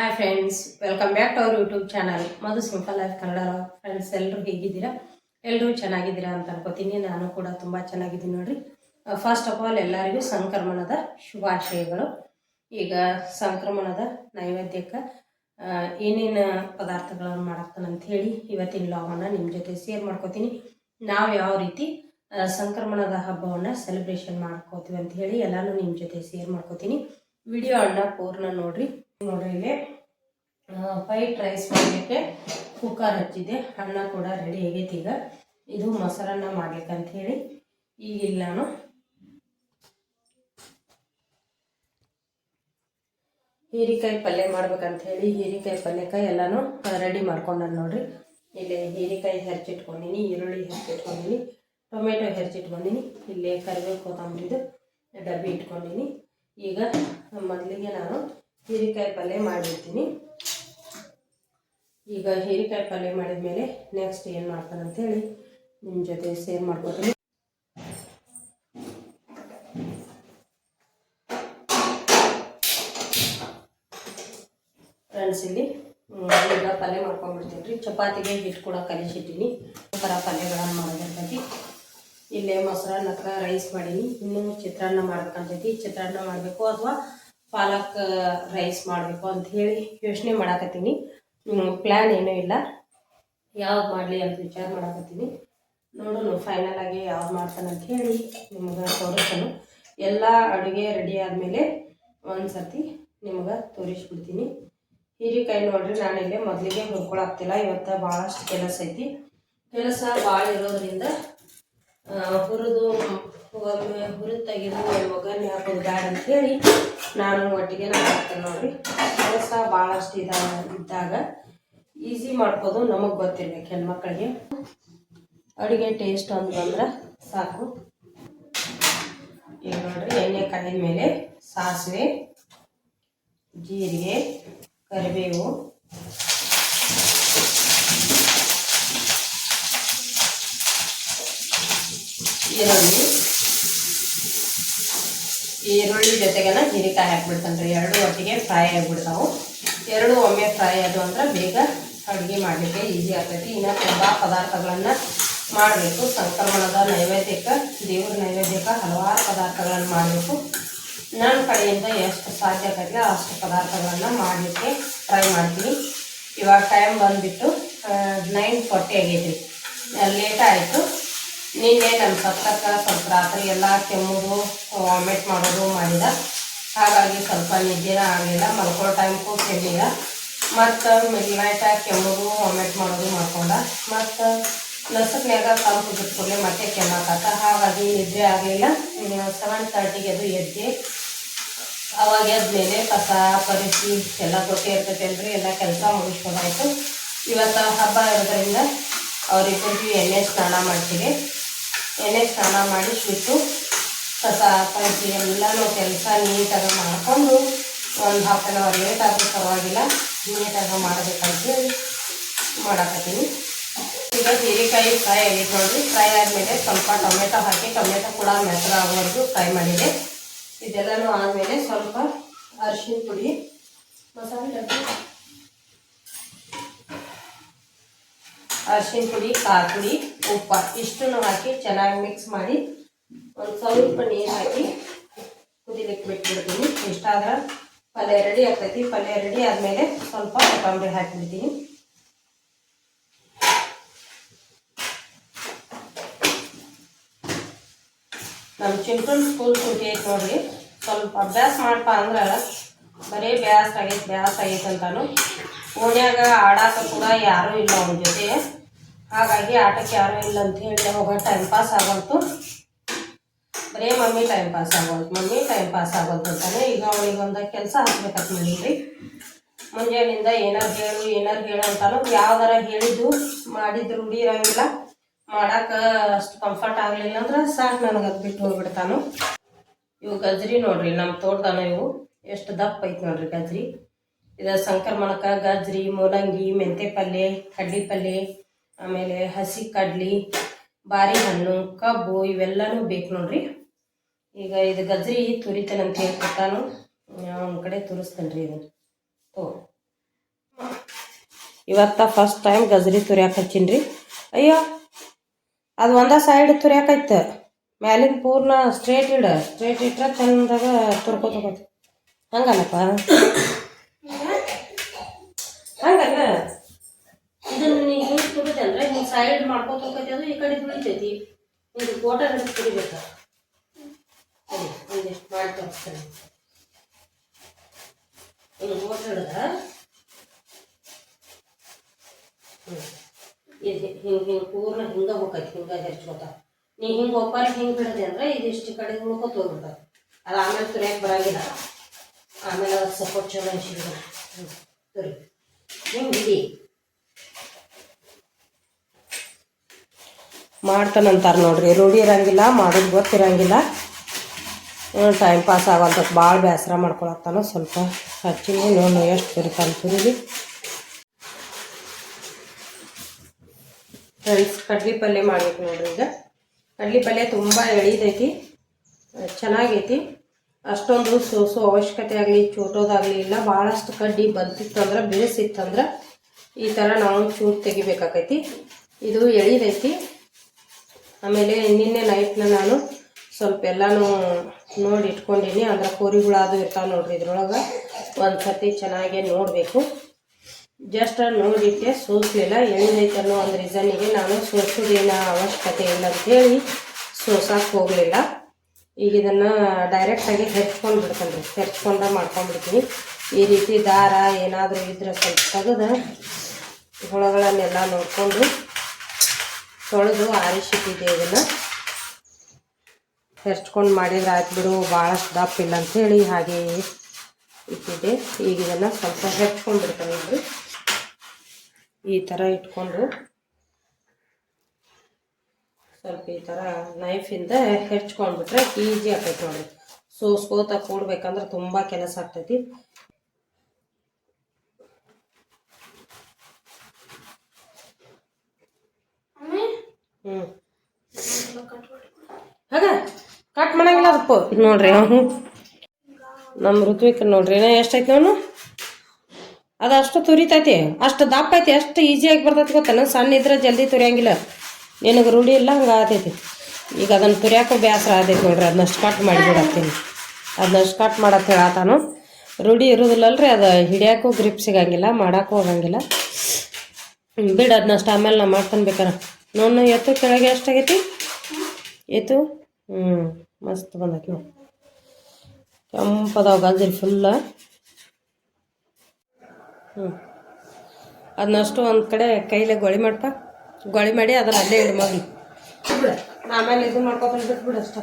Hi friends welcome back to our YouTube channel Madhu simple life Kannada friends ಎಲ್ಲರೂ ಹೇಗಿದ್ದೀರಾ? ಎಲ್ಲರೂ ಚೆನ್ನಾಗಿದ್ದೀರಾ ಅಂತ ಅನ್ಕೋತೀನಿ. ನಾನು ಕೂಡ ತುಂಬ ಚೆನ್ನಾಗಿದ್ದೀನಿ ನೋಡ್ರಿ. ಫಸ್ಟ್ ಆಫ್ ಆಲ್ ಎಲ್ಲರಿಗೂ ಸಂಕ್ರಮಣದ ಶುಭಾಶಯಗಳು. ಈಗ ಸಂಕ್ರಮಣದ ನೈವೇದ್ಯಕ್ಕೆ ಏನೇನು ಪದಾರ್ಥಗಳನ್ನು ಮಾಡಾಕ್ತಾನೆ ಹೇಳಿ ಇವತ್ತಿನ ಲಾಭವನ್ನು ನಿಮ್ಮ ಜೊತೆ ಶೇರ್ ಮಾಡ್ಕೋತೀನಿ. ನಾವು ಯಾವ ರೀತಿ ಆ, ಸಂಕ್ರಮಣದ ಹಬ್ಬವನ್ನು ಸೆಲೆಬ್ರೇಷನ್ ಮಾಡ್ಕೋತೀವಿ ಅಂತ ಹೇಳಿ ಎಲ್ಲನೂ ನಿಮ್ಮ ಜೊತೆ ಶೇರ್ ಮಾಡ್ಕೋತೀನಿ. ವಿಡಿಯೋ ಅನ್ನ ಪೂರ್ಣ ನೋಡ್ರಿ. ನೋಡ್ರಿ ಇಲ್ಲಿ. ವೈಟ್ ರೈಸ್ ಮಾಡಲಿಕ್ಕೆ ಕುಕ್ಕರ್ ಹಚ್ಚಿದೆ ಅನ್ನ ಕೂಡ ರೆಡಿ ಆಗೈತಿ ಈಗ. ಇದು ಮೊಸರನ್ನ ಮಾಡ್ಲಿಕ್ಕೆ ಅಂತ ಹೇಳಿ ಈಗ ಇಲ್ಲಿ ನಾನು. ಹೀರಿಕಾಯಿ ಪಲ್ಯ ಮಾಡ್ಬೇಕಂತ ಹೇಳಿ ಹೀರಿಕಾಯಿ ಪಲ್ಯಕ್ಕೆ ಎಲ್ಲಾನು ರೆಡಿ ಮಾಡ್ಕೊಂಡಾನ ನೋಡ್ರಿ. ಇಲ್ಲಿ ಹೀರಿಕಾಯಿ ಹೆರ್ಚಿಟ್ಕೊಂಡಿನಿ, ಈರುಳ್ಳಿ ಹೆರ್ಚಿಟ್ಕೊಂಡಿನಿ, ಟೊಮೆಟೊ ಹೆರ್ಚಿಟ್ಕೊಂಡಿನಿ, ಇಲ್ಲಿ ಕರಿಬೇವು ಕೊತ್ತಂಬರಿದು ಡಬ್ಬಿ ಇಟ್ಕೊಂಡಿನಿ. ಈಗ ಮೊದಲಿಗೆ ನಾನು ಹೀರಿಕಾಯಿ ಪಲ್ಯ ಮಾಡಿರ್ತೀನಿ ಈಗ ಹೀರೆಕಾಯಿ ಪಲ್ಯ ಮಾಡಿದ ಮೇಲೆ ನೆಕ್ಸ್ಟ್ ಏನು ಮಾಡ್ತಾನೆ ಅಂತೇಳಿ ನಿಮ್ಮ ಜೊತೆ ಸೇರ್ ಮಾಡ್ಕೊತೀನಿ. ಫ್ರೆಂಡ್ಸ್ ಇಲ್ಲಿ ಈಗ ಪಲ್ಯ ಮಾಡ್ಕೊಂಡ್ಬಿಡ್ತೀನಿ ರೀ ಚಪಾತಿಗೆ ಹಿಟ್ಟು ಕೂಡ ಕಲಿಸಿಟ್ಟಿನಿ. ಥರ ಪಲ್ಯಗಳನ್ನು ಮಾಡೋದಿರ್ತೈತಿ ಇಲ್ಲೇ ಮೊಸರನ್ನ ರೈಸ್ ಮಾಡೀನಿ. ಇನ್ನೂ ಚಿತ್ರಾನ್ನ ಮಾಡ್ಬೇಕಂತೈತಿ. ಚಿತ್ರಾನ್ನ ಮಾಡಬೇಕು ಅಥವಾ ಪಾಲಕ್ ರೈಸ್ ಮಾಡಬೇಕು ಅಂತ ಹೇಳಿ ಯೋಚನೆ ಮಾಡಾಕತ್ತೀನಿ. ಪ್ಲ್ಯಾನ್ ಏನೂ ಇಲ್ಲ. ಯಾವ್ದು ಮಾಡಲಿ ಅಂತ ವಿಚಾರ ಮಾಡಾಕತ್ತೀನಿ. ನೋಡೋಣ ಫೈನಲ್ ಆಗಿ ಯಾವ್ದು ಮಾಡ್ತಾನೆ ಅಂತ ಹೇಳಿ ನಿಮ್ಗೆ ತೋರಿಸ್ತಾನು. ಎಲ್ಲ ಅಡುಗೆ ರೆಡಿ ಆದಮೇಲೆ ಒಂದು ಸರ್ತಿ ನಿಮ್ಗೆ ತೋರಿಸ್ಬಿಡ್ತೀನಿ. ಹೀರೆಕಾಯಿ ನೋಡ್ರಿ ನಾನಿಲ್ಲಿ ಮೊದಲಿಗೆ ಹುರ್ಕೊಳಾಗ್ತಿಲ್ಲ. ಇವತ್ತು ಭಾಳಷ್ಟು ಕೆಲಸ ಐತಿ. ಕೆಲಸ ಭಾಳ ಇರೋದ್ರಿಂದ ಹುರಿದು ಒಮ್ಮೆ ಹುರಿದು ತೆಗೆದು ಒಗ್ಗರಣೆ ಹಾಕೋದು ಅಂತ ಹೇಳಿ ನಾನು ಒಟ್ಟಿಗೆ ನಾನು ಹಾಕ್ತೇನೆ ನೋಡಿರಿ. ಕೆಲಸ ಭಾಳಷ್ಟು ಇದ, ಇದ್ದಾಗ ಈಸಿ ಮಾಡ್ಕೋದು ನಮಗೆ ಗೊತ್ತಿರ್ಬೇಕು ಹೆಣ್ಮಕ್ಳಿಗೆ. ಅಡುಗೆ ಟೇಸ್ಟ್ ಅಂತ ಬಂದ್ರೆ ಸಾಕು. ಈಗ ನೋಡ್ರಿ ಎಣ್ಣೆ ಕಾಯಿದ ಮೇಲೆ ಸಾಸಿವೆ, ಜೀರಿಗೆ, ಕರಿಬೇವು. ಈರುಳ್ಳಿ ಈರುಳ್ಳಿ ಜೊತೆಗೆನ ಹೀರಿಕಾಯಿ ಹಾಕ್ಬಿಡ್ತಾನೆ ರೀ. ಎರಡು ಒಟ್ಟಿಗೆ ಫ್ರೈ ಆಗಿಬಿಡ್ತಾವು. ಎರಡು ಒಮ್ಮೆ ಫ್ರೈ ಅದು ಅಂದ್ರೆ ಬೇಗ ಅಡುಗೆ ಮಾಡಲಿಕ್ಕೆ ಈಸಿ ಆಗ್ತೈತಿ. ಇನ್ನು ತುಂಬ ಪದಾರ್ಥಗಳನ್ನು ಮಾಡಬೇಕು. ಸಂಕ್ರಮಣದ ನೈವೇದ್ಯಕ್ಕೆ, ದೇವ್ರ ನೈವೇದ್ಯಕ್ಕೆ ಹಲವಾರು ಪದಾರ್ಥಗಳನ್ನು ಮಾಡಬೇಕು. ನನ್ನ ಕಡೆಯಿಂದ ಎಷ್ಟು ಸಾಧ್ಯ ಆಗಲ್ಲ ಅಷ್ಟು ಪದಾರ್ಥಗಳನ್ನು ಮಾಡಲಿಕ್ಕೆ ಟ್ರೈ ಮಾಡ್ತೀನಿ. ಇವಾಗ ಟೈಮ್ ಬಂದುಬಿಟ್ಟು ನೈನ್ ಫಾರ್ಟಿ ಆಗೈತೆ. ಲೇಟ್ ಆಯಿತು. ನಿನ್ನೆ ನನ್ನ ಸತ್ತಕ್ಕ ಸ್ವಲ್ಪ ರಾತ್ರಿ ಎಲ್ಲ ಕೆಮ್ಮುದು ವಾಮಿಟ್ ಮಾಡೋದು ಮಾಡಿದ. ಹಾಗಾಗಿ ಸ್ವಲ್ಪ ನಿದ್ದೆನ ಆಗಲಿಲ್ಲ, ಮಲ್ಕೊಳ್ಳೋ ಟೈಮ್ಗೂ ಕೆಮ್ಮಿಲ್ಲ ಮತ್ತು ಮಿಡ್ ನೈಟ ಕೆಮ್ಮುದು ವಾಮಿಟ್ ಮಾಡೋದು ಮಾಡ್ಕೊಂಡ. ಮತ್ತು ನಸಕ್ನ್ಯಾಗ ತಂಪು ಬಿಟ್ಕೊಳ್ಳಿ ಮತ್ತೆ ಕೆಮ್ಮಾಕತ್ತ ಹಾಗಾಗಿ ನಿದ್ದೆ ಆಗಲಿಲ್ಲ. ಸೆವೆನ್ ತರ್ಟಿಗೆ ಅದು ಎದ್ದೆ, ಅವಾಗ ಎದ್ಮೇಲೆ ಕಸ, ಪರಿಸಿ ಎಲ್ಲ ಗೊತ್ತೇ ಇರ್ತೈತೆ ಅಲ್ರಿ ಎಲ್ಲ ಕೆಲಸ ಮುಗಿಸ್ಕೊಂಡಾಯಿತು ಇವತ್ತು ಹಬ್ಬ ಇರೋದ್ರಿಂದ ಅವರಿಬ್ಬರಿಗೂ ಎಣ್ಣೆ ಸ್ನಾನ ಮಾಡ್ತೀವಿ. ಎಣ್ಣೆ ಸ್ನಾನ ಮಾಡಿಸ್ಬಿಟ್ಟು ಕಸ, ಪಂಚಿ ಎಲ್ಲನೂ ಕೆಲಸ ನೀಟಾಗಿ ಮಾಡಿಕೊಂಡು ಒಂದು ಹಾಫ್ ಆನ್ ಅವರ್ ಲೇಟ್ ಆದರೂ ಪರವಾಗಿಲ್ಲ, ನೀಟಾಗಿ ಮಾಡಬೇಕಂತ ಹೇಳಿ ಮಾಡಾಕತ್ತೀನಿ. ಈಗ ಹೀರೆಕಾಯಿ ಫ್ರೈ ಆಗೈತೆ ನೋಡಿರಿ ಫ್ರೈ ಆದಮೇಲೆ ಸ್ವಲ್ಪ ಟೊಮೆಟೊ ಹಾಕಿ, ಟೊಮೆಟೊ ಕೂಡ ಮೆತ್ತಗಾಗೋವರೆಗೂ ಫ್ರೈ ಮಾಡಿದೆ. ಇದೆಲ್ಲನೂ ಆದಮೇಲೆ ಸ್ವಲ್ಪ ಅರಿಶಿನ ಪುಡಿ, ಮಸಾಲೆ ಡಬ್ಬಿ ಅರಿಶಿನ ಪುಡಿ, ಖಾರ ಪುಡಿ. ಉಪ್ಪು ಇಷ್ಟನ್ನು ಹಾಕಿ ಚೆನ್ನಾಗಿ ಮಿಕ್ಸ್ ಮಾಡಿ ಒಂದು ಸ್ವಲ್ಪ ನೀರು ಹಾಕಿ ಕುದಿಲಿಕ್ಕೆ ಬಿಟ್ಬಿಡ್ತೀನಿ. ಇಷ್ಟಾದ್ರೆ ಪಲ್ಯ ರೆಡಿ ಆಗ್ತೈತಿ. ಪಲ್ಯ ರೆಡಿ ಆದಮೇಲೆ ಸ್ವಲ್ಪ ಕೊತ್ತಂಬರಿ ಹಾಕಿಬಿಡ್ತೀನಿ. ನಮ್ಮ ಚಿಲ್ಡ್ರನ್ ಸ್ಕೂಲ್ ಸೂಟಿ ಐತೆ ನೋಡ್ರಿ. ಸ್ವಲ್ಪ ಅಭ್ಯಾಸ ಮಾಡಪ್ಪ ಅಂದ್ರೆ ಬರೀ ಬ್ಯಾಸ್ ಆಗೈತೆ ಬ್ಯಾಸ್ ಆಗೈತೆ ಅಂತಾನು. ಓಣ್ಯಾಗ ಆಡಾಕ ಕೂಡ ಯಾರೂ ಇಲ್ಲ ಅವನ ಜೊತೆ. ಹಾಗಾಗಿ ಆಟಕ್ಕೆ ಯಾರು ಇಲ್ಲ ಅಂತ ಹೇಳಿ ಹೋಗೋ ಟೈಮ್ ಪಾಸ್ ಆಗೋಯ್ತು. ಬರೇ ಮಮ್ಮಿ ಟೈಮ್ ಪಾಸ್ ಆಗೋಯ್ತು. ಮಮ್ಮಿ ಟೈಮ್ ಪಾಸ್ ಆಗೋದು ಅಂತಾನೆ ಈಗ ಅವಳಿಗೆ ಒಂದು ಕೆಲಸ ಹಾಕ್ಬೇಕಂತ ಮಾಡಿದ್ರಿ ಮುಂಜಾನಿಂದ ಏನಾರು ಹೇಳು ಏನಾರು ಹೇಳು ಅಂತಾನು ಯಾವ್ದಾರ ಹೇಳಿದ್ದು ಮಾಡಿದ್ದು ರೂಢಿ ಇರೋಂಗಿಲ್ಲ. ಮಾಡಾಕ ಅಷ್ಟು ಕಂಫರ್ಟ್ ಆಗಲಿಲ್ಲ ಅಂದ್ರೆ ಸಾಕು ನನಗೆ ಅದು ಬಿಟ್ಟು ಹೋಗ್ಬಿಡ್ತಾನು. ಇವು ಗಜ್ರಿ ನೋಡ್ರಿ ನಮ್ಮ ತೋಟದಾನ ಇವು. ಎಷ್ಟು ದಪ್ಪ ಐತೆ ನೋಡ್ರಿ ಗಜ್ರಿ. ಇದು ಸಂಕ್ರಮಣಕ್ಕೆ ಗಜ್ರಿ, ಮೂಲಂಗಿ ಮೆಂತೆ ಪಲ್ಯ ಕಡ್ಡಿ ಪಲ್ಯ ಆಮೇಲೆ ಹಸಿ ಕಡ್ಲಿ ಬಾರಿ ಹಣ್ಣು ಕಬ್ಬು, ಇವೆಲ್ಲನೂ ಬೇಕು ನೋಡ್ರಿ. ಈಗ ಇದು ಗಜ್ರಿ ತುರಿತಾನಂತ ಹೇಳ್ಕೊಟ್ಟಾನು. ಅವನ ಕಡೆ ತುರಿಸ್ತೇನೆ ರೀ ಇದನ್ನು. ಓ ಇವತ್ತ ಫಸ್ಟ್ ಟೈಮ್ ಗಜ್ರಿ ತುರ್ಯಾಕ ಹಚ್ಚೀನಿ ರೀ ಅಯ್ಯೋ, ಅದು ಒಂದ ಸೈಡ್ ತುರಿಯಾಕೈತೆ ಮ್ಯಾಲಿನ ಪೂರ್ಣ ಸ್ಟ್ರೇಟ್ ಇಡ. ಸ್ಟ್ರೇಟ್ ಇಟ್ರೆ ಚಂದಾಗ ತುರ್ಕೋತ ಹಂಗಲ್ಲಪ್ಪ ಕಡೆ ಒಂದು ಹಿಂಗೆ ಫೋಟೋ ಹಿಡಿದು ಕುಡಿಬೇಕು? ಸರಿ ಒಂದಿಷ್ಟು ಮಾಡಿ ತೋರಿಸ್ತೇನೆ ಹಿಂಗೆ ಫೋಟೋ ಹಿಡ್ದ ಇದು ಹಿಂಗೆ ಹಿಂಗೆ ಪೂರ್ಣ ಹಿಂಗೆ ಹೋಗೈತಿ ಹಿಂಗೆ ಹೆರ್ಚ್ಕೋತ ನೀ ಹಿಂಗೆ ಒಪ್ಪಾರ ಹಿಂಗೆ ಬಿಡದೆ ಅಂದ್ರೆ ಇಷ್ಟು ಕಡೆ ಉಳ್ಕೊತ ಹೋಗ್ಬಿಡ್ತಾವ ಅದು ಆಮೇಲೆ ತುರಿಯಕ್ಕೆ ಬರಂಗಿಲ್ಲ. ಆಮೇಲೆ ಅದು ಸಪೋರ್ಟ್ ಚಲೋ ಹ್ಞೂ ತುರಿ. ಹಿಂಗೆ ಹಿಡಿ ಮಾಡ್ತಾನಂತಾರೆ ನೋಡ್ರಿ. ರೂಢಿ ಇರಂಗಿಲ್ಲ, ಮಾಡೋದು ಗೊತ್ತಿರಂಗಿಲ್ಲ. ಟೈಮ್ ಪಾಸ್ ಆಗೋಂಥ ಭಾಳ ಬೇಸರ ಮಾಡ್ಕೊಳತ್ತಾನ ಸ್ವಲ್ಪ ಹಚ್ಚಿನಿ ನೋಡು ಎಷ್ಟು ಬರುತ್ತಾನೆ ತುರಿಲಿ ಫ್ರೆಂಡ್ಸ್ ಕಡ್ಲಿ ಪಲ್ಯ ಮಾಡ್ಬೇಕು ನೋಡ್ರಿ ಈಗ. ಕಡ್ಲಿ ಪಲ್ಯ ತುಂಬ ಎಳಿದೈತಿ ಚೆನ್ನಾಗೈತಿ. ಅಷ್ಟೊಂದು ಸೋಸು ಅವಶ್ಯಕತೆ ಆಗಲಿ, ಚೂಟೋದಾಗಲಿ ಇಲ್ಲ ಭಾಳಷ್ಟು ಕಡ್ಡಿ ಬಂತಿತ್ತಂದ್ರೆ ಬೇಯಿಸಿತ್ತಂದ್ರೆ ಈ ಥರ ನಾವು ಚೂಟ್ ತೆಗಿಬೇಕಾಕೈತಿ. ಇದು ಎಳಿದೈತಿ ಆಮೇಲೆ ನಿನ್ನೆ ನೈಟ್ನ ನಾನು ಸ್ವಲ್ಪ ಎಲ್ಲನೂ ನೋಡಿ ಇಟ್ಕೊಂಡೀನಿ. ಅಂದ್ರೆ ಕೋರಿಗಳಾದು ಇರ್ತಾವೆ ನೋಡ್ರಿ ಇದ್ರೊಳಗೆ. ಒಂದು ಸತಿ ಚೆನ್ನಾಗಿ ನೋಡಬೇಕು. ಜಸ್ಟ್ ನೋಡಿಟ್ಟೆ ಸೋಸಲಿಲ್ಲ. ಎಣ್ಣೈತೆ ಅನ್ನೋ ಒಂದು ರೀಸನ್ನಿಗೆ ನಾನು ಸೋಸೋದೇನ ಅವಶ್ಯಕತೆ ಇಲ್ಲ ಅಂತೇಳಿ ಸೋಸಕ್ಕೆ ಹೋಗಲಿಲ್ಲ. ಈಗ ಇದನ್ನು ಡೈರೆಕ್ಟಾಗಿ ಹೆಚ್ಕೊಂಡು ಬಿಡ್ತೇನೆ ರೀ ಹೆಚ್ಕೊಂಡ ಮಾಡ್ಕೊಂಡ್ಬಿಡ್ತೀನಿ. ಈ ರೀತಿ ದಾರ ಏನಾದರೂ ಇದ್ರೆ ಸ್ವಲ್ಪ ತೆಗೆದು ಹುಳಗಳನ್ನೆಲ್ಲ ನೋಡಿಕೊಂಡು ತೊಳೆದು ಆರಿಸಿಟ್ಟಿದ್ದೆ ಇದನ್ನು. ಹೆರ್ಚ್ಕೊಂಡು ಮಾಡಿದ್ರೆ ಆಯ್ತು ಬಿಡು, ಭಾಳಷ್ಟು ದಪ್ಪ ಇಲ್ಲ ಅಂಥೇಳಿ ಹಾಗೆ ಇಟ್ಟಿದ್ದೆ. ಈಗ ಇದನ್ನು ಸ್ವಲ್ಪ ಹೆಚ್ಕೊಂಡು ಬಿಡ್ತೇನೆ ನೋಡ್ರಿ ಈ ಥರ ಇಟ್ಕೊಂಡು ಸ್ವಲ್ಪ ಈ ಥರ ನೈಫಿಂದ ಹೆಚ್ಕೊಂಡ್ಬಿಟ್ರೆ ಈಜಿ ಆಗ್ತೈತೆ ನೋಡಿ ಸೋಸ್ಕೋತ ಕೂಡ್ಬೇಕಂದ್ರೆ ತುಂಬ ಕೆಲಸ ಆಗ್ತೈತಿ. ಹ್ಞೂ ಹಾಗ ಕಟ್ ಮಾಡಂಗಿಲ್ಲ ಅದಪ್ಪ. ನೋಡ್ರಿ ನಮ್ಮ ಋತ್ವಿಕ್ ನೋಡ್ರಿ, ಏನೋ ಎಷ್ಟೈತಿ ಅವನು? ಅದು ಅಷ್ಟು ತುರಿತೈತಿ, ಅಷ್ಟು ದಪ್ಪ ಐತಿ ಅಷ್ಟು ಈಸಿಯಾಗಿ ಬರ್ತೈತಿ ಗೊತ್ತೇನು ಸಣ್ಣ ಇದ್ರೆ ಜಲ್ದಿ ತುರಿಯಂಗಿಲ್ಲ. ನಿನಗೆ ರೂಢಿ ಇಲ್ಲ, ಹಂಗೆ ಆತೈತಿ. ಈಗ ಅದನ್ನು ತುರಿಯಾಕೂ ಬೇಸರ ಆದೈತಿ ನೋಡ್ರಿ ಅದನ್ನಷ್ಟು ಕಟ್ ಮಾಡಿಬಿಡತ್ತೀನಿ ಅದನ್ನಷ್ಟು ಕಟ್ ಮಾಡತ್ತೆ ಹೇಳತ್ತಾನು ರೂಢಿ ಇರೋದಿಲ್ಲಲ್ರಿ, ಅದು ಹಿಡಿಯಕ್ಕೂ ಗ್ರಿಪ್ ಸಿಗಂಗಿಲ್ಲ ಮಾಡೋಕ್ಕೂ ಹೋಗಂಗಿಲ್ಲ. ಬಿಡ ಅದನ್ನಷ್ಟು ಆಮೇಲೆ ನಾ ಮಾಡ್ತಾನೆ ಬೇಕಾರೆ. ನೋಡು ಎತ್ತು ಕೆಳಗೆ ಎಷ್ಟಾಗೈತಿ? ಎತ್ತು? ಹ್ಞೂ ಮಸ್ತ್ ಬಂದೈತಿ ನೋಡಿ. ಕೆಂಪದಾವ ಗಜ್ರಿ ಫುಲ್ಲ ಹ್ಞೂ ಅದನ್ನಷ್ಟು ಒಂದು ಕಡೆ ಕೈಲೇ ಗೊಳಿ ಮಾಡಪ್ಪ ಗೊಳಿ ಮಾಡಿ ಅದನ್ನ ಅಲ್ಲೇ ಇಡು ಮಗಿ ಆಮೇಲೆ ಇದು ಮಾಡ್ಕೊತಾನೆ ಬಿಟ್ಬಿಡು ಅಷ್ಟ.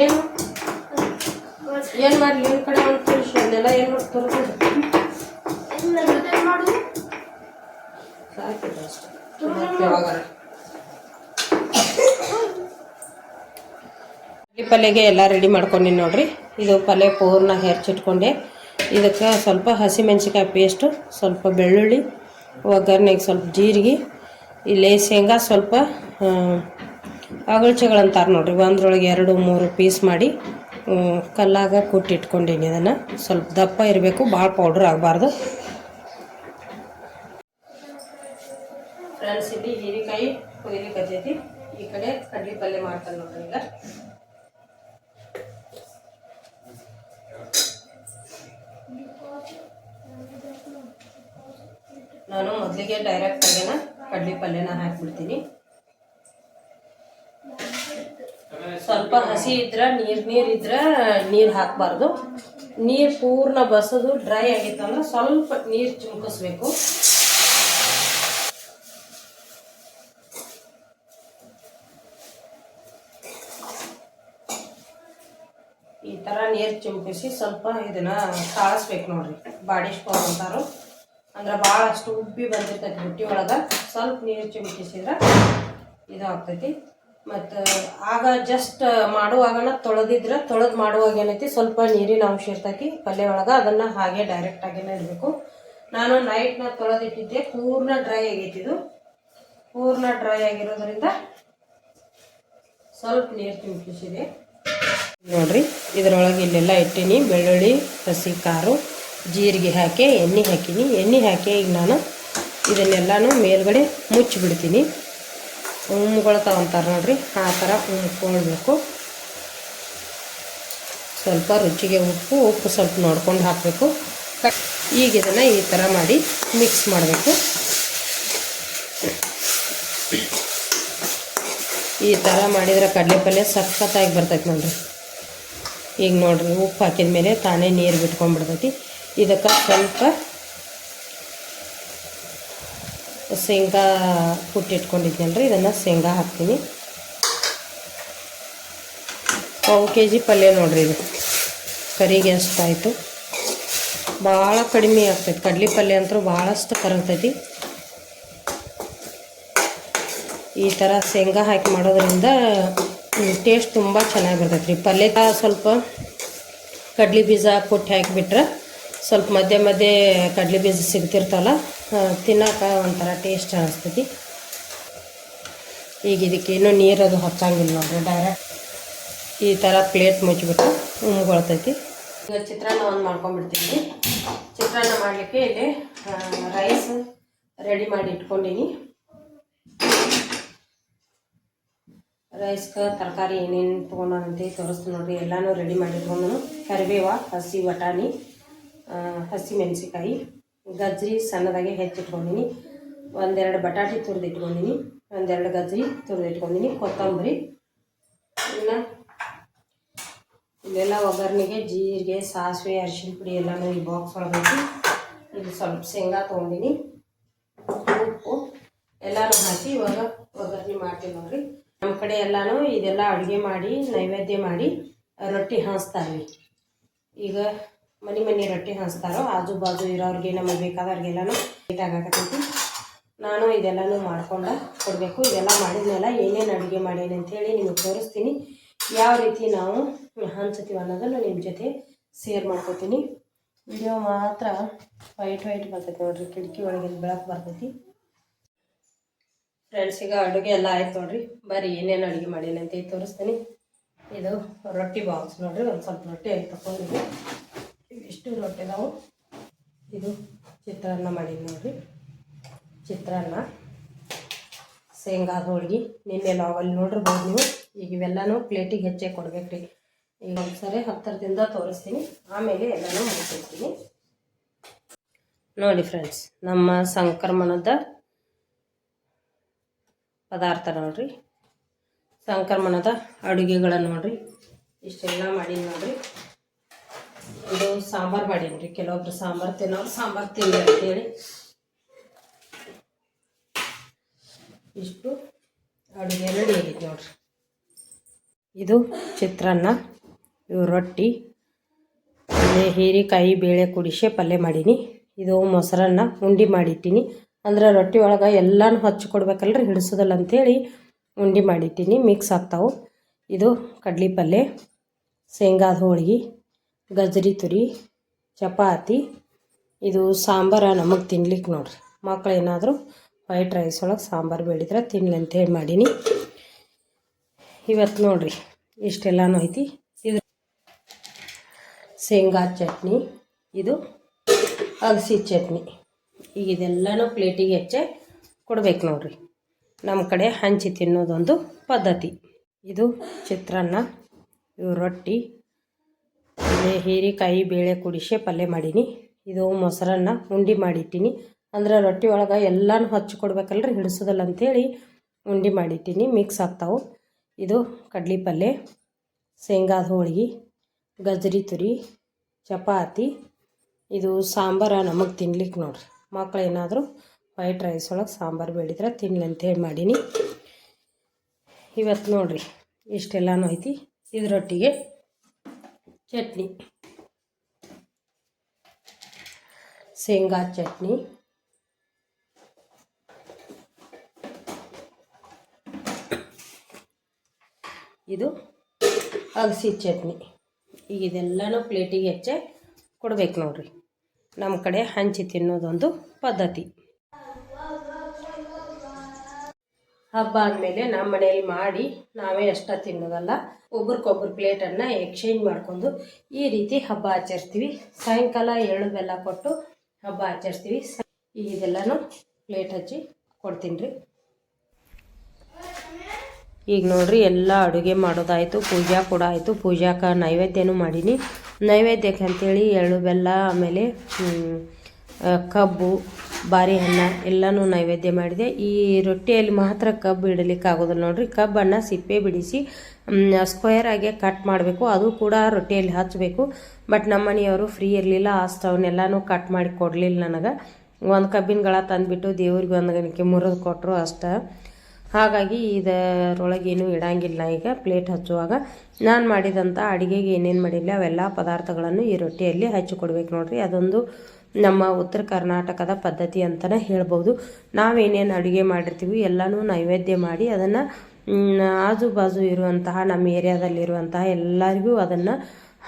ಏನು? ಏನು ಮಾಡಲಿ? ನಿಮ್ಮ ಕಡೆ ಒಂದು ತುಳಿಸಿ ಅದನ್ನೆಲ್ಲ ಏನು ಮಾಡಿ ತೋರಿಸೋದು ಸಾಕಿಲ್ಲ ಪಲ್ಯಗೆ ಎಲ್ಲ ರೆಡಿ ಮಾಡ್ಕೊಂಡಿನಿ ನೋಡ್ರಿ. ಇದು ಪಲ್ಯ ಪೂರ್ಣ ಹೆರ್ಚಿಟ್ಕೊಂಡೆ ಇದಕ್ಕೆ ಸ್ವಲ್ಪ ಹಸಿಮೆಣ್ಸಿಕಾಯಿ ಪೇಸ್ಟು ಸ್ವಲ್ಪ ಬೆಳ್ಳುಳ್ಳಿ, ಒಗ್ಗರಣೆಗೆ ಸ್ವಲ್ಪ ಜೀರಿಗೆ, ಇಲ್ಲಿ ಶೇಂಗಾ ಸ್ವಲ್ಪ ಅಗಳ್ಚೆಗಳಂತಾರೆ ನೋಡ್ರಿ. ಒಂದ್ರೊಳಗೆ ಎರಡು, ಮೂರು ಪೀಸ್ ಮಾಡಿ ಕಲ್ಲಾಗ ಕುಟ್ಟಿಟ್ಕೊಂಡೀನಿ ಅದನ್ನು ಸ್ವಲ್ಪ ದಪ್ಪ ಇರಬೇಕು ಭಾಳ ಪೌಡ್ರ್ ಆಗಬಾರ್ದು. ಫ್ರೆಂಡ್ಸ್ ಇಲ್ಲಿ ಹೀರೆಕಾಯಿ ಕೊಯ್ಲಿಕ್ಕತ್ತೈತಿ ಈ ಕಡೆ ಕಡ್ಲಿ ಪಲ್ಯ ಮಾಡ್ತಾನೆ ನೋಡ್ರಿ ಈಗ. ನಾನು ಮೊದಲಿಗೆ ಡೈರೆಕ್ಟ್ ಆಗೇನ ಕಡ್ಲಿ ಪಲ್ಯನ ಹಾಕಿಬಿಡ್ತೀನಿ. ಸ್ವಲ್ಪ ಹಸಿ ಇದ್ರೆ, ನೀರ್ ನೀರ್ ಇದ್ರ ನೀರ್ ಹಾಕಬಾರ್ದು. ನೀರ್ ಪೂರ್ಣ ಬಸದು ಡ್ರೈ ಆಗಿತ್ತಂದ್ರೆ ಸ್ವಲ್ಪ ನೀರ್ ಚಿಮ್ಕಿಸ್ಬೇಕು. ಈ ಥರ ನೀರು ಚಿಮ್ಕಿಸಿ ಸ್ವಲ್ಪ ಇದನ್ನ ತಾಳಿಸ್ಬೇಕು ನೋಡ್ರಿ. ಬಾಡಿಸ್ಕೊಂಡು ಅಂತಾರು. ಅಂದ್ರೆ ಭಾಳ ಅಷ್ಟು ಉಬ್ಬಿ ಬಂದಿರ್ತೈತಿ ಬುಟ್ಟಿ ಒಳಗೆ. ಸ್ವಲ್ಪ ನೀರು ಚಿಮುಕಿಸಿದ್ರೆ ಇದು ಆಗ್ತೈತಿ ಮತ್ತು ಆಗ ಜಸ್ಟ್ ಮಾಡುವಾಗನ ತೊಳೆದಿದ್ರೆ, ತೊಳೆದು ಮಾಡುವಾಗ ಏನೈತಿ, ಸ್ವಲ್ಪ ನೀರಿನ ಅಂಶ ಇರ್ತೈತಿ ಪಲ್ಯ ಒಳಗೆ, ಅದನ್ನು ಹಾಗೆ ಡೈರೆಕ್ಟ್ ಇರಬೇಕು ನಾನು ನೈಟ್ನ ತೊಳೆದಿಟ್ಟಿದ್ದೆ, ಪೂರ್ಣ ಡ್ರೈ ಆಗೈತಿ ಇದು. ಪೂರ್ಣ ಡ್ರೈ ಆಗಿರೋದ್ರಿಂದ ಸ್ವಲ್ಪ ನೀರು ಚಿಮ್ಕಿಸಿದೆ. ನೋಡ್ರಿ, ಇದ್ರೊಳಗೆ ಇಲ್ಲೆಲ್ಲ ಇಟ್ಟೀನಿ, ಬೆಳ್ಳುಳ್ಳಿ ಹಸಿ ಖಾರು ಜೀರಿಗೆ ಹಾಕಿ, ಎಣ್ಣೆ ಹಾಕೀನಿ. ಎಣ್ಣೆ ಹಾಕಿ ಈಗ ನಾನು ಇದನ್ನೆಲ್ಲಾನು ಮೇಲ್ಗಡೆ ಮುಚ್ಚಿಬಿಡ್ತೀನಿ. ಉಮ್ಕೊಳ್ತಾವ ಅಂತಾರೆ ನೋಡ್ರಿ, ಆ ಥರ ಉಮ್ಕೊಳ್ಬೇಕು ಸ್ವಲ್ಪ ರುಚಿಗೆ ಉಪ್ಪು ಉಪ್ಪು ಸ್ವಲ್ಪ ನೋಡ್ಕೊಂಡು ಹಾಕಬೇಕು. ಈಗ ಇದನ್ನು ಈ ಥರ ಮಾಡಿ ಮಿಕ್ಸ್ ಮಾಡಬೇಕು. ಈ ಥರ ಮಾಡಿದ್ರೆ ಕಡಲೆಪಲ್ಯ ಸಖತ್ತಾಗಿ ಬರ್ತೈತೆ ನೋಡಿರಿ. ಈಗ ನೋಡಿರಿ, ಉಪ್ಪು ಹಾಕಿದ ಮೇಲೆ ತಾನೇ ನೀರು ಬಿಟ್ಕೊಂಡ್ಬಿಡ್ತೈತಿ. ಇದಕ್ಕೆ ಸ್ವಲ್ಪ ಶೇಂಗಾ ಕುಟ್ಟಿಟ್ಕೊಂಡಿದ್ನಲ್ರಿ ಇದನ್ನು ಶೇಂಗಾ ಹಾಕ್ತೀನಿ. ಪಾವು ಕೆ ಜಿ ಪಲ್ಯ ನೋಡ್ರಿ ಇದು. ಕರಿಗೆ ಆಯಿತು. ಭಾಳ ಕಡಿಮೆ ಆಗ್ತೈತಿ. ಕಡಲೆ ಪಲ್ಯ ಅಂತೂ ಭಾಳಷ್ಟು ಕರಗ್ತೈತಿ. ಈ ಥರ ಶೇಂಗಾ ಹಾಕಿ ಮಾಡೋದ್ರಿಂದ ಟೇಸ್ಟ್ ತುಂಬ ಚೆನ್ನಾಗಿ ಬರ್ತೈತೆ ರೀ. ಪಲ್ಯ ಸ್ವಲ್ಪ ಕಡ್ಲೆ ಬೀಜ ಕೊಟ್ಟು ಹಾಕಿಬಿಟ್ರೆ ಸ್ವಲ್ಪ ಮಧ್ಯೆ ಮಧ್ಯೆ ಕಡ್ಲೆ ಬೀಜ ಸಿಗ್ತಿರ್ತಲ್ಲ ತಿನ್ನೋಕೆ ಒಂಥರ ಟೇಸ್ಟ್ ಅನ್ನಿಸ್ತೈತಿ ಈಗ ಇದಕ್ಕೆ ಇನ್ನೂ ನೀರು ಅದು ಹಚ್ಚಂಗಿಲ್ಲ ನೋಡ್ರಿ ಡೈರೆಕ್ಟ್ ಈ ಥರ ಪ್ಲೇಟ್ ಮುಚ್ಚಿಬಿಟ್ಟು ಉಮ್ಗೊಳ್ತೈತಿ ಈಗ ಚಿತ್ರಾನ್ನ ಒಂದು ಮಾಡ್ಕೊಂಡ್ಬಿಡ್ತೀನಿ ಚಿತ್ರಾನ್ನ ಮಾಡಲಿಕ್ಕೆ ಇಲ್ಲಿ ರೈಸ್ ರೆಡಿ ಮಾಡಿ ಇಟ್ಕೊಂಡೀನಿ. ರೈಸ್ಗೆ ತರಕಾರಿ ಏನೇನು ತೊಗೊಂಡಂತೆ ತೋರಿಸ್ತೀನಿ ನೋಡಿರಿ. ಎಲ್ಲನೂ ರೆಡಿ ಮಾಡಿ ಇಟ್ಕೊಂಡು ಕರಿಬೇವ, ಹಸಿ ಬಟಾಣಿ ಹಸಿ ಮೆಣಸಿಕಾಯಿ ಗಜ್ರಿ ಸಣ್ಣದಾಗಿ ಹೆಚ್ಚಿಟ್ಕೊಂಡಿನಿ. ಒಂದೆರಡು ಬಟಾಟಿ ತುರಿದಿಟ್ಕೊಂಡಿನಿ. ಒಂದೆರಡು ಗಜ್ರಿ ತುರಿದಿಟ್ಕೊಂಡಿನಿ. ಕೊತ್ತಂಬರಿ, ಇನ್ನು ಇಲ್ಲೆಲ್ಲ ಒಗ್ಗರಣೆಗೆ ಜೀರಿಗೆ, ಸಾಸಿವೆ ಅರಿಶಿನ ಪುಡಿ ಎಲ್ಲನೂ ಈ ಬಾಕ್ಸ್ ಒಳಗೆ ಇಲ್ಲಿ ಸ್ವಲ್ಪ ಶೇಂಗಾ ತೊಗೊಂಡಿನಿ. ಉಪ್ಪು ಎಲ್ಲನೂ ಹಾಕಿ ಇವಾಗ ಒಗ್ಗರಣೆ ಮಾಡ್ತೀವಿ ನೋಡ್ರಿ. ನಮ್ಮ ಕಡೆ ಎಲ್ಲಾನು ಇದೆಲ್ಲ ಅಡುಗೆ ಮಾಡಿ, ನೈವೇದ್ಯ ಮಾಡಿ ರೊಟ್ಟಿ ಹಾಸ್ತಾರೆ ಈಗ ಮನೆ ಮನೆ ರೊಟ್ಟಿ ಹಾಸ್ತಾರೋ, ಆಜು ಬಾಜು ಇರೋರಿಗೆ ನಮಗೆ ಬೇಕಾದವ್ರಿಗೆಲ್ಲನೂ ಲೇಟ್ ಆಗಾಕತ್ತೈತಿ. ನಾನು ಇದೆಲ್ಲನೂ ಮಾಡ್ಕೊಂಡು ಕೊಡಬೇಕು. ಇದೆಲ್ಲ ಮಾಡಿದ್ಮೇಲೆ ಏನೇನು ಅಡುಗೆ ಮಾಡೀನಿ ಅಂಥೇಳಿ ನಿಮಗೆ ತೋರಿಸ್ತೀನಿ. ಯಾವ ರೀತಿ ನಾವು ಹಂಚ್ತೀವಿ ಅನ್ನೋದನ್ನು ನಿಮ್ಮ ಜೊತೆ ಶೇರ್ ಮಾಡ್ಕೋತೀನಿ. ವಿಡಿಯೋ ಮಾತ್ರ ವೈಟ್ ವೈಟ್ ಬರ್ತೈತಿ ನೋಡ್ರಿ. ಕಿಟಕಿ ಒಳಗೆ ಬೆಳಕು ಬರ್ತೈತಿ. ಫ್ರೆಂಡ್ಸ್ ಈಗ ಅಡುಗೆ ಎಲ್ಲ ಆಯ್ತು ನೋಡ್ರಿ. ಬರಿ ಏನೇನು ಅಡುಗೆ ಮಾಡೀನಿ ಅಂತ ತೋರಿಸ್ತೀನಿ. ಇದು ರೊಟ್ಟಿ ಬಾಕ್ಸ್ ನೋಡ್ರಿ, ಒಂದು ಸ್ವಲ್ಪ ರೊಟ್ಟಿ ಆಗಿ ತಗೊಂಡಿದ್ವಿ ಇಷ್ಟು ರೊಟ್ಟಿ ನಾವು ಇದು ಚಿತ್ರಾನ್ನ ಮಾಡೀನಿ ನೋಡ್ರಿ. ಚಿತ್ರಾನ್ನ, ಶೇಂಗಾದ ಹೋಳಿಗೆ, ನಿನ್ನೆ ನಾವಲ್ಲಿ ನೋಡಿರ್ಬೋದು ನೀವು. ಈಗ ಇವೆಲ್ಲನೂ ಪ್ಲೇಟಿಗೆ ಹೆಚ್ಚೆ ಕೊಡ್ಬೇಕ್ರಿ. ಈಗ ಒಂದ್ಸರಿ ಹತ್ತಿರದಿಂದ ತೋರಿಸ್ತೀನಿ. ಆಮೇಲೆ ಎಲ್ಲನೂ ಮುಗಿಸ್ತೀನಿ ನೋಡಿ ಫ್ರೆಂಡ್ಸ್ ನಮ್ಮ ಸಂಕ್ರಮಣದ ಪದಾರ್ಥ ನೋಡ್ರಿ. ಸಂಕ್ರಮಣದ ಅಡುಗೆಗಳ ನೋಡ್ರಿ. ಇಷ್ಟೆಲ್ಲ ಮಾಡೀನಿ ನೋಡ್ರಿ. ಇದು ಸಾಂಬಾರು ಮಾಡೀನಿ ರೀ ಕೆಲವೊಬ್ರು ಸಾಂಬಾರು ತಿನ್ನೋರು ಸಾಂಬಾರು ತಿನ್ನಿ ಅಂತೇಳಿ. ಇಷ್ಟು ಅಡುಗೆ ರೆಡಿ ನೋಡ್ರಿ. ಇದು ಚಿತ್ರಾನ್ನ ಇವು ರೊಟ್ಟಿ ಹೀರೆಕಾಯಿ ಬೇಳೆ ಕುಡಿಸಿ ಪಲ್ಯ ಮಾಡೀನಿ. ಇದು ಮೊಸರನ್ನ ಉಂಡಿ ಮಾಡಿಟ್ಟಿನಿ. ಅಂದ್ರೆ ರೊಟ್ಟಿ ಒಳಗೆ ಎಲ್ಲನೂ ಹಚ್ಚಿ ಕೊಡ್ಬೇಕಲ್ರಿ, ಹಿಡಿಸೋದಲ್ಲ ಅಂತೇಳಿ ಉಂಡೆ ಮಾಡಿಟ್ಟೀನಿ. ಮಿಕ್ಸ್ ಆಗ್ತಾವೆ. ಇದು ಕಡ್ಲಿ ಪಲ್ಯ ಶೇಂಗಾದ ಹೋಳಿಗೆ ಗಜ್ರಿ ತುರಿ, ಚಪಾತಿ, ಇದು ಸಾಂಬಾರ ನಮಗೆ ತಿನ್ಲಿಕ್ಕೆ ನೋಡ್ರಿ. ಮಕ್ಕಳು ಏನಾದರೂ ವೈಟ್ ರೈಸ್ ಒಳಗೆ ಸಾಂಬಾರು ಬೇಡಿದ್ರೆ ತಿನ್ಲಿ ಅಂತೇಳಿ ಮಾಡೀನಿ. ಇವತ್ತು ನೋಡ್ರಿ ಇಷ್ಟೆಲ್ಲನೂ ಐತಿ. ಇದು ಶೇಂಗಾ ಚಟ್ನಿ, ಇದು ಅಗಸಿ ಚಟ್ನಿ. ಈಗ ಇದೆಲ್ಲನೂ ಪ್ಲೇಟಿಗೆ ಹೆಚ್ಚೆ ಕೊಡ್ಬೇಕು ನೋಡ್ರಿ. ನಮ್ಮ ಕಡೆ ಹಂಚಿ ತಿನ್ನೋದೊಂದು ಪದ್ಧತಿ. ಇದು ಚಿತ್ರಾನ್ನ ಇವು ರೊಟ್ಟಿ ಆಮೇಲೆ ಹೀರೆಕಾಯಿ, ಬೇಳೆ ಕುಡಿಸಿ ಪಲ್ಯ ಮಾಡೀನಿ. ಇದು ಮೊಸರನ್ನ ಉಂಡೆ ಮಾಡಿಟ್ಟೀನಿ. ಅಂದ್ರೆ ರೊಟ್ಟಿ ಒಳಗೆ ಎಲ್ಲಾನು ಹಚ್ಚಿ ಕೊಡ್ಬೇಕಲ್ರಿ, ಹಿಡಿಸೋದಲ್ಲ ಅಂಥೇಳಿ ಉಂಡಿ ಮಾಡಿಟ್ಟೀನಿ. ಮಿಕ್ಸ್ ಆಗ್ತಾವೆ. ಇದು ಕಡ್ಲಿ ಪಲ್ಯ, ಶೇಂಗಾದ ಹೋಳಿಗೆ, ಗಜ್ರಿ ತುರಿ, ಚಪಾತಿ. ಇದು ಸಾಂಬಾರ ನಮಗೆ ತಿನ್ಲಿಕ್ಕೆ ನೋಡ್ರಿ. ಮಕ್ಳು ಏನಾದರೂ ವೈಟ್ ರೈಸ್ ಒಳಗೆ ಸಾಂಬಾರು ಬೇಡಿದ್ರೆ ತಿನ್ಲಿ ಅಂತೇಳಿ ಮಾಡೀನಿ. ಇವತ್ತು ನೋಡಿರಿ, ಇಷ್ಟೆಲ್ಲನೂ ಐತಿ. ಇದರೊಟ್ಟಿಗೆ ಚಟ್ನಿ. ಶೇಂಗಾ ಚಟ್ನಿ. ಇದು ಅಗಸಿ ಚಟ್ನಿ. ಈಗ ಇದೆಲ್ಲನೂ ಪ್ಲೇಟಿಗೆ ಹೆಚ್ಚೆ ಕೊಡ್ಬೇಕು ನೋಡ್ರಿ. ನಮ್ಮ ಕಡೆ ಹಂಚಿ ತಿನ್ನೋದೊಂದು ಪದ್ಧತಿ. ಹಬ್ಬ ಆದಮೇಲೆ ನಮ್ಮ ಮನೆಯಲ್ಲಿ ಮಾಡಿ ನಾವೇ ಅಷ್ಟ ತಿನ್ನೋದಲ್ಲ. ಒಬ್ರಿಗೊಬ್ರು ಪ್ಲೇಟನ್ನು ಎಕ್ಸ್ಚೇಂಜ್ ಮಾಡ್ಕೊಂಡು ಈ ರೀತಿ ಹಬ್ಬ ಆಚರಿಸ್ತೀವಿ. ಸಾಯಂಕಾಲ ಎಳ್ಳು ಬೆಲ್ಲ ಕೊಟ್ಟು ಹಬ್ಬ ಆಚರಿಸ್ತೀವಿ. ಇದೆಲ್ಲನೂ ಪ್ಲೇಟ್ ಹಚ್ಚಿ ಕೊಡ್ತೀನಿ ರೀ. ಈಗ ನೋಡ್ರಿ ಎಲ್ಲ ಅಡುಗೆ ಮಾಡೋದಾಯಿತು, ಪೂಜಾ ಕೂಡ ಆಯಿತು. ಪೂಜಾಕ ನೈವೇದ್ಯನೂ ಮಾಡೀನಿ. ನೈವೇದ್ಯಕ್ಕೆ ಅಂತೇಳಿ ಎಳ್ಳು ಬೆಲ್ಲ, ಆಮೇಲೆ ಕಬ್ಬು, ಬಾರಿ ಅನ್ನ ಎಲ್ಲನೂ ನೈವೇದ್ಯ ಮಾಡಿದೆ. ಈ ರೊಟ್ಟಿಯಲ್ಲಿ ಮಾತ್ರ ಕಬ್ಬು ಇಡಲಿಕ್ಕೆ ಆಗೋದಿಲ್ಲ ನೋಡಿರಿ. ಕಬ್ಬನ್ನು ಸಿಪ್ಪೆ ಬಿಡಿಸಿ ಸ್ಕ್ವೇರ್ ಆಗಿ ಕಟ್ ಮಾಡಬೇಕು. ಅದು ಕೂಡ ರೊಟ್ಟಿಯಲ್ಲಿ ಹಚ್ಚಬೇಕು ಬಟ್ ನಮ್ಮ ಮನೆಯವರು ಫ್ರೀ ಇರಲಿಲ್ಲ, ಆ ಸ್ಟವ್ನೆಲ್ಲನೂ ಕಟ್ ಮಾಡಿ ಕೊಡಲಿಲ್ಲ ನನಗೆ. ಒಂದು ಕಬ್ಬಿನ ಗಳ ತಂದುಬಿಟ್ಟು ದೇವ್ರಿಗೆ ಒಂದು ಗಣಿಕೆ ಮುರಿದು ಕೊಟ್ಟರು ಅಷ್ಟೇ. ಹಾಗಾಗಿ ಇದರೊಳಗೇನು ಇಡಂಗಿಲ್ಲ. ಈಗ ಪ್ಲೇಟ್ ಹಚ್ಚುವಾಗ ನಾನು ಮಾಡಿದಂಥ ಅಡುಗೆಗೆ ಏನೇನು ಮಾಡಿಲ್ಲ ಅವೆಲ್ಲ ಪದಾರ್ಥಗಳನ್ನು ಈ ರೊಟ್ಟಿಯಲ್ಲಿ ಹಚ್ಚಿ ಕೊಡ್ಬೇಕು ನೋಡ್ರಿ. ಅದೊಂದು ನಮ್ಮ ಉತ್ತರ ಕರ್ನಾಟಕದ ಪದ್ಧತಿ ಅಂತಲೇ ಹೇಳ್ಬೋದು. ನಾವೇನೇನು ಅಡುಗೆ ಮಾಡಿರ್ತೀವಿ ಎಲ್ಲನೂ ನೈವೇದ್ಯ ಮಾಡಿ ಅದನ್ನು ಆಜು ಬಾಜು ಇರುವಂತಹ ನಮ್ಮ ಏರಿಯಾದಲ್ಲಿರುವಂತಹ ಎಲ್ಲರಿಗೂ ಅದನ್ನು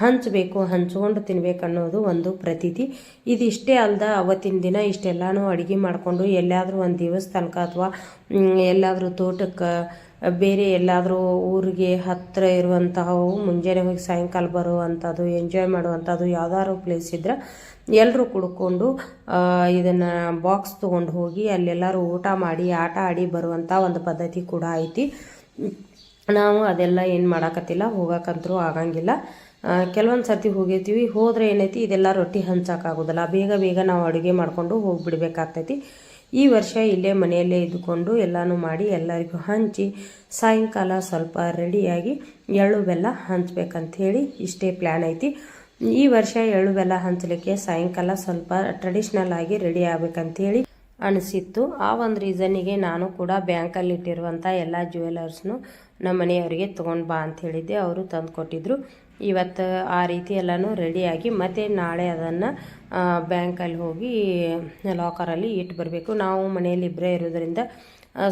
ಹಂಚಬೇಕು, ಹಂಚ್ಕೊಂಡು ತಿನ್ಬೇಕು ಅನ್ನೋದು ಒಂದು ಪ್ರತೀತಿ. ಇದಿಷ್ಟೇ ಅಲ್ದ ಅವತ್ತಿನ ದಿನ ಇಷ್ಟೆಲ್ಲಾನು ಅಡುಗೆ ಮಾಡಿಕೊಂಡು ಎಲ್ಲಾದರೂ ಒಂದು ದಿವಸ ತನಕ ಅಥವಾ ಎಲ್ಲಾದರೂ ತೋಟಕ್ಕೆ, ಬೇರೆ ಎಲ್ಲಾದರೂ ಊರಿಗೆ ಹತ್ತಿರ ಇರುವಂತಹವು, ಮುಂಜಾನೆ ಹೋಗಿ ಸಾಯಂಕಾಲ ಬರುವಂಥದ್ದು ಎಂಜಾಯ್ ಮಾಡುವಂಥದ್ದು ಯಾವ್ದಾದ್ರು ಪ್ಲೇಸ್ ಇದ್ರೆ ಎಲ್ಲರೂ ಕುಡ್ಕೊಂಡು ಇದನ್ನು ಬಾಕ್ಸ್ ತೊಗೊಂಡು ಹೋಗಿ ಅಲ್ಲೆಲ್ಲರೂ ಊಟ ಮಾಡಿ, ಆಟ ಆಡಿ ಬರುವಂಥ ಒಂದು ಪದ್ಧತಿ ಕೂಡ ಐತಿ. ನಾವು ಅದೆಲ್ಲ ಏನು ಮಾಡಕತ್ತಿಲ್ಲ ಹೋಗೋಕ್ಕಂತರೂ ಆಗಂಗಿಲ್ಲ. ಕೆಲವೊಂದು ಸರ್ತಿ ಹೋಗಿರ್ತೀವಿ. ಹೋದರೆ ಏನೈತಿ, ಇದೆಲ್ಲ ರೊಟ್ಟಿ ಹಂಚೋಕ್ಕಾಗೋದಿಲ್ಲ. ಬೇಗ ಬೇಗ ನಾವು ಅಡುಗೆ ಮಾಡಿಕೊಂಡು ಹೋಗಿಬಿಡ್ಬೇಕಾಗ್ತೈತಿ. ಈ ವರ್ಷ ಇಲ್ಲೇ ಮನೆಯಲ್ಲೇ ಇದ್ದುಕೊಂಡು ಎಲ್ಲನೂ ಮಾಡಿ ಎಲ್ಲರಿಗೂ ಹಂಚಿ ಸಾಯಂಕಾಲ ಸ್ವಲ್ಪ ರೆಡಿಯಾಗಿ ಎಳ್ಳು ಬೆಲ್ಲ ಹಂಚ್ಬೇಕಂಥೇಳಿ ಇಷ್ಟೇ ಪ್ಲ್ಯಾನ್ ಐತಿ. ಈ ವರ್ಷ ಎಳ್ಳು ಬೆಲ್ಲ ಹಂಚಲಿಕ್ಕೆ ಸಾಯಂಕಾಲ ಸ್ವಲ್ಪ ಟ್ರೆಡಿಷ್ನಲ್ ಆಗಿ ರೆಡಿ ಆಗ್ಬೇಕಂತೇಳಿ ಅನಿಸಿತ್ತು. ಆ ಒಂದು ರೀಸನ್ನಿಗೆ ನಾನು ಕೂಡ ಬ್ಯಾಂಕಲ್ಲಿ ಇಟ್ಟಿರುವಂಥ ಎಲ್ಲ ಜ್ಯುವೆಲರ್ಸ್ನು ನಮ್ಮ ಮನೆಯವರಿಗೆ ತೊಗೊಂಡು ಬಾ ಅಂತ ಹೇಳಿದ್ದೆ. ಅವರು ತಂದು ಕೊಟ್ಟಿದ್ರು ಇವತ್ತು ಆ ರೀತಿ ಎಲ್ಲನೂ ರೆಡಿಯಾಗಿ ಮತ್ತೆ ನಾಳೆ ಅದನ್ನು ಬ್ಯಾಂಕಲ್ಲಿ ಹೋಗಿ ಲಾಕರಲ್ಲಿ ಇಟ್ಟು ಬರಬೇಕು. ನಾವು ಮನೆಯಲ್ಲಿ ಇಬ್ಬರೇ ಇರೋದ್ರಿಂದ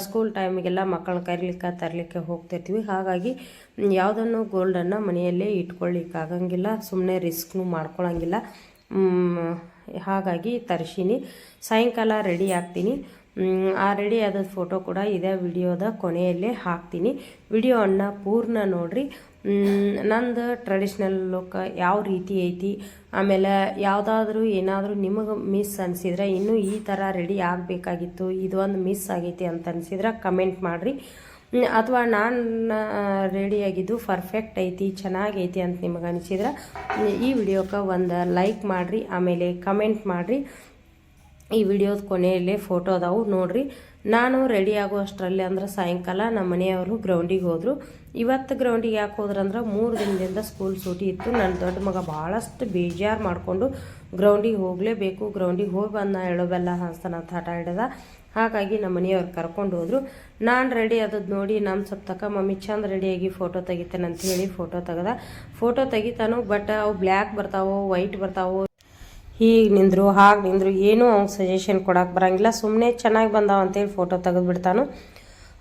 ಸ್ಕೂಲ್ ಟೈಮಿಗೆಲ್ಲ ಮಕ್ಕಳನ್ನ ಕರಿಲಿಕ್ಕೆ, ತರಲಿಕ್ಕೆ ಹೋಗ್ತಿರ್ತೀವಿ. ಹಾಗಾಗಿ ಯಾವುದನ್ನು ಗೋಲ್ಡನ್ನು ಮನೆಯಲ್ಲೇ ಇಟ್ಕೊಳ್ಳಿಕ್ಕಾಗಂಗಿಲ್ಲ ಸುಮ್ಮನೆ ರಿಸ್ಕ್ನು ಮಾಡ್ಕೊಳ್ಳೋಂಗಿಲ್ಲ ಹಾಗಾಗಿ ತರಿಸೀನಿ ಸಾಯಂಕಾಲ ರೆಡಿ ಆಗ್ತೀನಿ. ಆ ರೆಡಿ ಆದ ಫೋಟೋ ಕೂಡ ಇದೇ ವಿಡಿಯೋದ ಕೊನೆಯಲ್ಲೇ ಹಾಕ್ತೀನಿ. ವಿಡಿಯೋವನ್ನು ಪೂರ್ಣ ನೋಡ್ರಿ. ನಂದು ಟ್ರೆಡಿಷ್ನಲ್ ಲುಕ್ ಯಾವ ರೀತಿ ಐತಿ? ಆಮೇಲೆ ಯಾವುದಾದ್ರೂ ಏನಾದರೂ ನಿಮಗೆ ಮಿಸ್ ಅನಿಸಿದ್ರೆ ಇನ್ನೂ ಈ ಥರ ರೆಡಿ ಆಗಬೇಕಾಗಿತ್ತು ಇದೊಂದು ಮಿಸ್ ಆಗೈತಿ ಅಂತ ಅನಿಸಿದ್ರೆ ಕಮೆಂಟ್ ಮಾಡಿರಿ. ಅಥವಾ ನಾನು ರೆಡಿಯಾಗಿದ್ದು ಪರ್ಫೆಕ್ಟ್ ಐತಿ ಚೆನ್ನಾಗೈತಿ ಅಂತ ನಿಮಗೆ ಅನಿಸಿದ್ರೆ ಈ ವಿಡಿಯೋಕ್ಕೆ ಒಂದು ಲೈಕ್ ಮಾಡಿರಿ, ಆಮೇಲೆ ಕಮೆಂಟ್ ಮಾಡಿರಿ. ಈ ವಿಡಿಯೋದ ಕೊನೆಯಲ್ಲೇ ಫೋಟೋ ಅದಾವು ನೋಡ್ರಿ. ನಾನು ರೆಡಿ ಆಗೋ ಅಷ್ಟರಲ್ಲಿ ಅಂದ್ರೆ ಸಾಯಂಕಾಲ ನಮ್ಮ ಮನೆಯವರು ಗ್ರೌಂಡಿಗೆ ಹೋದರು. ಇವತ್ತು ಗ್ರೌಂಡಿಗೆ ಯಾಕೆ ಹೋದ್ರಂದ್ರೆ ಮೂರು ದಿನದಿಂದ ಸ್ಕೂಲ್ ಸೂಟಿ ಇತ್ತು. ನನ್ನ ದೊಡ್ಡ ಮಗ ಭಾಳಷ್ಟು ಬೇಜಾರು ಮಾಡಿಕೊಂಡು ಗ್ರೌಂಡಿಗೆ ಹೋಗಲೇಬೇಕು. ಗ್ರೌಂಡಿಗೆ ಹೋಗಿ ಬಂದ ಎಳೋಬೆಲ್ಲ ಹಾಸ್ತಾನ ಅಂತ ಹಠ ಹಿಡ್ದ. ಹಾಗಾಗಿ ನಮ್ಮ ಮನೆಯವ್ರು ಕರ್ಕೊಂಡು ಹೋದರು. ನಾನು ರೆಡಿ ಆದದ್ದು ನೋಡಿ ನಮ್ಮ ಸ್ವಲ್ಪ ತಕ ಮಮ್ಮಿ, ಚಂದ ರೆಡಿಯಾಗಿ ಫೋಟೋ ತೆಗಿತೇನೆ ಅಂತ ಹೇಳಿ ಫೋಟೋ ತೆಗೆದ. ಫೋಟೋ ತೆಗಿತಾನು ಬಟ್ ಅವು ಬ್ಲ್ಯಾಕ್ ಬರ್ತಾವೋ ವೈಟ್ ಬರ್ತಾವೋ ಹೀಗೆ ನಿಂದರು, ಹಾಗೆ ನಿಂದರು, ಏನೂ ಅವ್ನು ಸಜೆಷನ್ ಕೊಡೋಕೆ ಬರೋಂಗಿಲ್ಲ. ಸುಮ್ಮನೆ ಚೆನ್ನಾಗಿ ಬಂದಾವ ಅಂತೇಳಿ ಫೋಟೋ ತೆಗೆದುಬಿಡ್ತಾನು.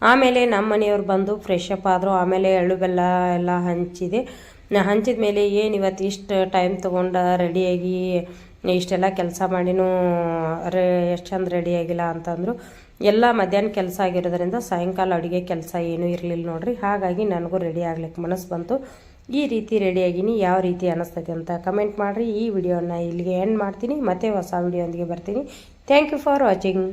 ಆಮೇಲೆ ನಮ್ಮ ಮನೆಯವ್ರು ಬಂದು ಫ್ರೆಶ್ ಅಪ್ ಆದರು, ಆಮೇಲೆ ಎಳ್ಳು ಬೆಲ್ಲ ಎಲ್ಲ ಹಂಚಿದೆ. ಹಂಚಿದ ಮೇಲೆ ಏನು ಇವತ್ತು ಇಷ್ಟು ಟೈಮ್ ತೊಗೊಂಡು ರೆಡಿಯಾಗಿ ಇಷ್ಟೆಲ್ಲ ಕೆಲಸ ಮಾಡಿನೂ ರೇ ಎಷ್ಟು ಚಂದ ರೆಡಿಯಾಗಿಲ್ಲ ಅಂತಂದರು. ಎಲ್ಲ ಮಧ್ಯಾಹ್ನ ಕೆಲಸ ಆಗಿರೋದ್ರಿಂದ ಸಾಯಂಕಾಲ ಅಡುಗೆ ಕೆಲಸ ಏನೂ ಇರಲಿಲ್ಲ ನೋಡಿರಿ. ಹಾಗಾಗಿ ನನಗೂ ರೆಡಿ ಆಗ್ಲಿಕ್ಕೆ ಮನಸ್ಸು ಬಂತು. ಈ ರೀತಿ ರೆಡಿಯಾಗಿನಿ, ಯಾವ ರೀತಿ ಅನ್ನಿಸ್ತೈತೆ ಅಂತ ಕಮೆಂಟ್ ಮಾಡಿರಿ. ಈ ವಿಡಿಯೋನ ಇಲ್ಲಿಗೆ ಎಂಡ್ ಮಾಡ್ತೀನಿ. ಮತ್ತೆ ಹೊಸ ವಿಡಿಯೋ ಬರ್ತೀನಿ. Thank you for watching